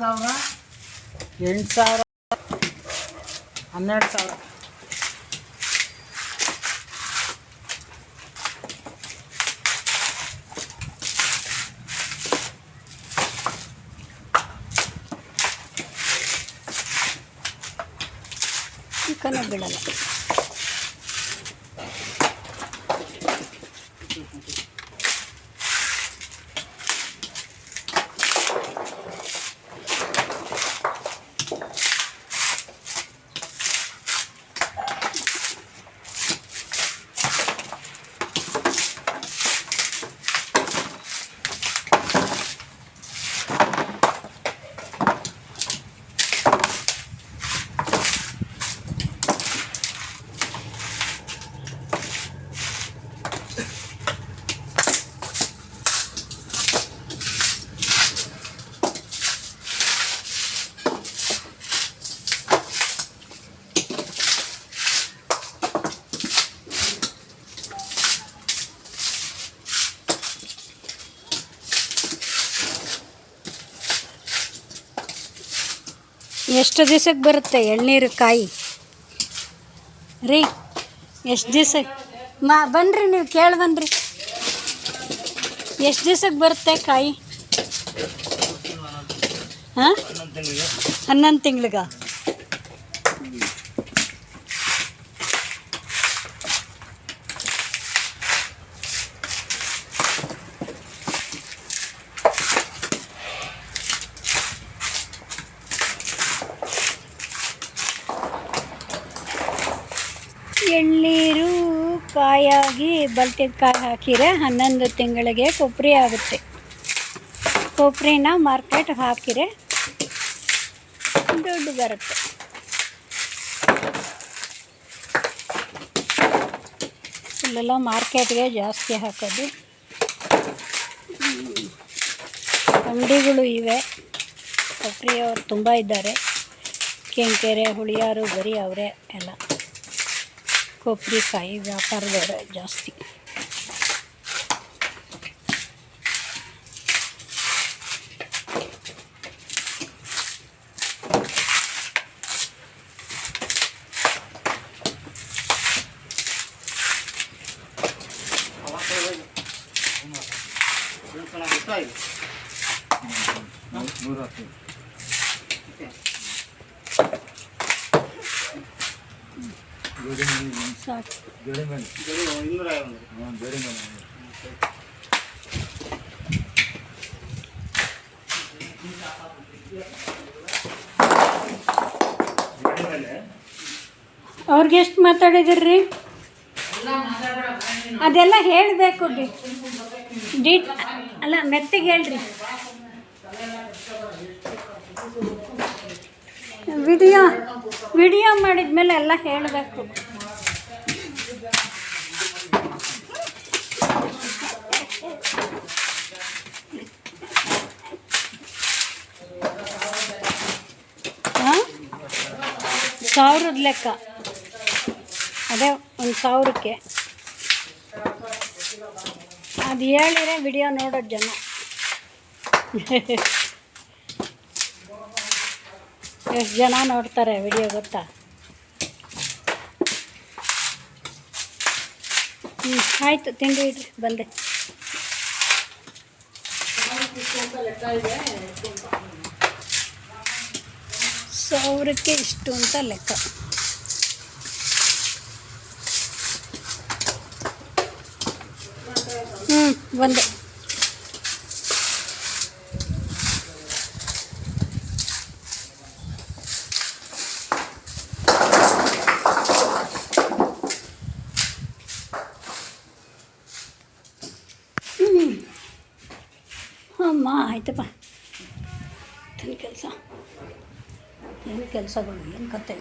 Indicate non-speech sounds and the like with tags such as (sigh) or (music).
ಸಾವಿರ ಎಂಟು ಸಾವಿರ ಹನ್ನೆರಡು ಸಾವಿರ ಚಿಕನೇ ಬಿಡಲ್ಲ ಎಷ್ಟು ದಿವ್ಸಕ್ಕೆ ಬರುತ್ತೆ ಎಳ್ನೀರು ಕಾಯಿ? ರೀ, ಎಷ್ಟು ದಿವ್ಸ ಮಾ ಬನ್ನಿರಿ ನೀವು ಕೇಳಿ ಬನ್ನಿರಿ ಎಷ್ಟು ದಿವ್ಸಕ್ಕೆ ಬರುತ್ತೆ ಕಾಯಿ? ಹಾಂ? ಹನ್ನೊಂದು ತಿಂಗ್ಳಿಗ? ಎಳ್ನೀರು ಕಾಯಾಗಿ, ಬಲ್ತಿದ ಕಾಯಿ ಹಾಕಿರೆ ಹನ್ನೊಂದು ತಿಂಗಳಿಗೆ ಕೊಬ್ಬರಿ ಆಗುತ್ತೆ. ಕೊಬ್ಬರಿನ ಮಾರ್ಕೆಟ್ ಹಾಕಿರೆ ದುಡ್ಡು ಬರುತ್ತೆ. ಇಲ್ಲೆಲ್ಲ ಮಾರ್ಕೆಟ್ಗೆ ಜಾಸ್ತಿ ಹಾಕೋದು. ಅಂಗಡಿಗಳು ಇವೆ. ಕೊಬ್ಬರಿಯವರು ತುಂಬ ಇದ್ದಾರೆ. ಕೆಂಕೆರೆ ಹುಳಿಯಾರು ಬರೀ ಅವರೇ ಎಲ್ಲ. ಕೊಬ್ಬರಿ ಕಾಯಿ ವ್ಯಾಪಾರದವರೇ ಜಾಸ್ತಿ ಸಾಕು ಇನ್ನೂರ ಐವತ್ತು ಅವ್ರಿಗೆ ಎಷ್ಟು ಮಾತಾಡಿದಿರ್ರಿ ಅದೆಲ್ಲ ಹೇಳಬೇಕು ಅಲ್ಲ ಮೆತ್ತಿಗೆ ಹೇಳ್ರಿ. ವಿಡಿಯೋ ವಿಡಿಯೋ ಮಾಡಿದ್ಮೇಲೆ ಎಲ್ಲ ಹೇಳಬೇಕು. ಸಾವಿರದ ಲೆಕ್ಕ. ಅದೇ ಒಂದು ಸಾವಿರಕ್ಕೆ. ಅದು ಹೇಳಿದ್ರೆ ವಿಡಿಯೋ ನೋಡೋದು ಜನ. (laughs) ಎಷ್ಟು ಜನ ನೋಡ್ತಾರೆ ವಿಡಿಯೋ ಗೊತ್ತಾ? ಹ್ಞೂ ಆಯಿತು, ತಿಂಡಿ ಇಡ್ರಿ, ಬಂದೆ. ಸಾವಿರಕ್ಕೆ ಇಷ್ಟು ಅಂತ ಲೆಕ್ಕ. ಹ್ಞೂ ಒಂದೇ ಹ್ಞೂ ಅಮ್ಮ ಆಯ್ತಪ್ಪ. ಏನು ಕೆಲಸ. ಏನು ಕೆಲಸಗಳು ಏನು ಕತೆ?